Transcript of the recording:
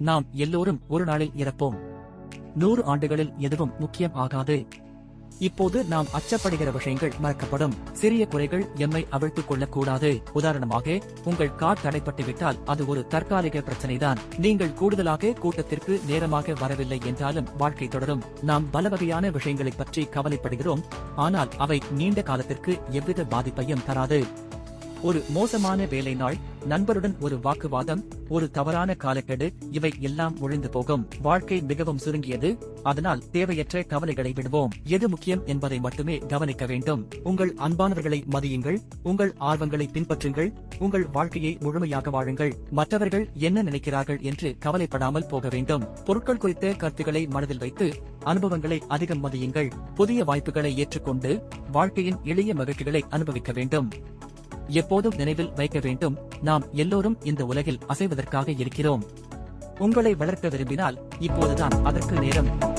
நாம் எல்லோரும் ஒரு நாளில் இறப்போம். நூறு ஆண்டுகளில் எதுவும் முக்கியம் ஆகாது. இப்போது நாம் அச்சப்படுகிற விஷயங்கள் மறக்கப்படும். சிறிய குறைகள் எம்மை அவிழ்த்துக் கொள்ளக்கூடாது. உதாரணமாக உங்கள் கார் தடைப்பட்டுவிட்டால் அது ஒரு தற்காலிக பிரச்சனைதான். நீங்கள் கூடுதலாக கூட்டத்திற்கு நேரமாக வரவில்லை என்றாலும் வாழ்க்கை தொடரும். நாம் பல வகையான விஷயங்களைப் பற்றி கவலைப்படுகிறோம். ஆனால் அவை நீண்ட காலத்திற்கு எவ்வித பாதிப்பையும் தராது. ஒரு மோசமான வேலை நாள் நண்பருடன் ஒரு வாக்குவாதம் ஒரு தவறான காலக்கெடு இவை எல்லாம் ஒழிந்து போகும். வாழ்க்கை மிகவும் சுருங்கியது அதனால் தேவையற்ற கவலைகளை விடுவோம். எது முக்கியம் என்பதை மட்டுமே கவனிக்க வேண்டும். உங்கள் அன்பானவர்களை மதியுங்கள் உங்கள் ஆர்வங்களை பின்பற்றுங்கள் உங்கள் வாழ்க்கையை முழுமையாக வாழுங்கள். மற்றவர்கள் என்ன நினைக்கிறார்கள் என்று கவலைப்படாமல் போக வேண்டும். பொருட்கள் குறித்த கருத்துக்களை மனதில் வைத்து அனுபவங்களை அதிகம் மதியுங்கள். புதிய வாய்ப்புகளை ஏற்றுக்கொண்டு வாழ்க்கையின் எளிய மகிழ்ச்சிகளை அனுபவிக்க வேண்டும். எப்போதும் நினைவில் வைக்க வேண்டும். நாம் எல்லோரும் இந்த உலகில் அசைவதற்காக இருக்கிறோம். உங்களை வளர்க்க விரும்பினால் இப்போதுதான் அதற்கு நேரம்.